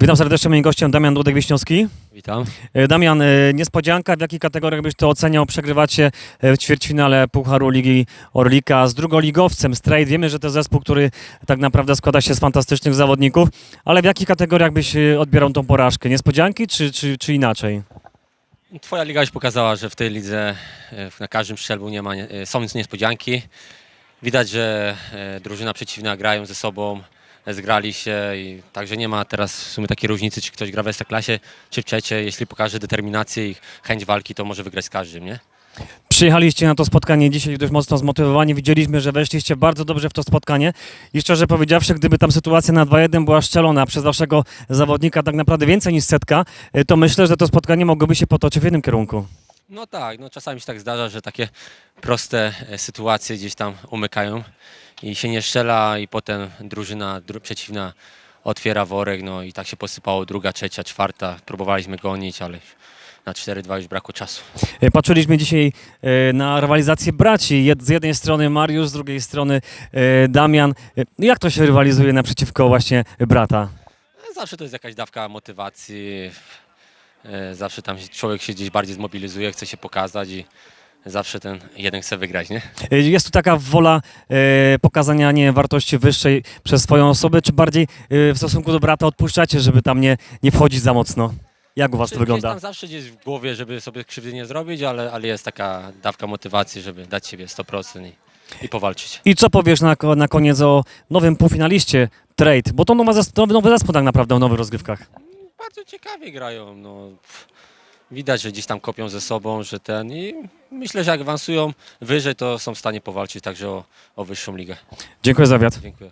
Witam serdecznie, moim gościem Damian Dudek-Wiśniowski. Witam. E, Damian, e, niespodzianka, w jakich kategoriach byś to oceniał? Przegrywacie e, w ćwierćfinale Pucharu Ligi Orlika z drugoligowcem Straight. Wiemy, że to zespół, który tak naprawdę składa się z fantastycznych zawodników, ale w jakich kategoriach byś odbierał tą porażkę? Niespodzianki czy, czy, czy inaczej? Twoja liga już pokazała, że w tej lidze na każdym strzelbu nie ma, są niespodzianki. Widać, że drużyna przeciwna grają ze sobą, zgrali się i także nie ma teraz w sumie takiej różnicy, czy ktoś gra w Ekstraklasie, czy w trzecie. Jeśli pokaże determinację i chęć walki, to może wygrać z każdym, nie? Przyjechaliście na to spotkanie dzisiaj dość mocno zmotywowani. Widzieliśmy, że weszliście bardzo dobrze w to spotkanie i szczerze powiedziawszy, gdyby tam sytuacja na 2-1 była szczelona przez waszego zawodnika tak naprawdę więcej niż setka, e, to myślę, że to spotkanie mogłoby się potoczyć w jednym kierunku. No tak, no czasami się tak zdarza, że takie proste e, sytuacje gdzieś tam umykają i się nie strzela i potem drużyna dru przeciwna otwiera worek, no i tak się posypało druga, trzecia, czwarta. Próbowaliśmy gonić, ale na 4-2 już brakło czasu. E, Patrzyliśmy dzisiaj e, na rywalizację braci. Z jednej strony Mariusz, z drugiej strony e, Damian. E, Jak to się rywalizuje naprzeciwko właśnie brata? No, Zawsze to jest jakaś dawka motywacji, zawsze tam człowiek się gdzieś bardziej zmobilizuje, chce się pokazać i zawsze ten jeden chce wygrać, nie? E, Jest tu taka wola e, pokazania nie wiem, wartości wyższej przez swoją osobę, czy bardziej e, w stosunku do brata odpuszczacie, żeby tam nie, nie wchodzić za mocno? Jak u was to Gdzieś wygląda? tam zawsze gdzieś w głowie, żeby sobie krzywdy nie zrobić, ale, ale jest taka dawka motywacji, żeby dać siebie 100% i, i powalczyć. I co powiesz na, ko- na koniec o nowym półfinaliście Trade? Bo to zas- nowy, nowy zespół tak naprawdę w nowych rozgrywkach. Bardzo ciekawie grają. No. Widać, że gdzieś tam kopią ze sobą, że ten i myślę, że jak awansują wyżej, to są w stanie powalczyć także o, o wyższą ligę. Dziękuję za wywiad. Dziękuję.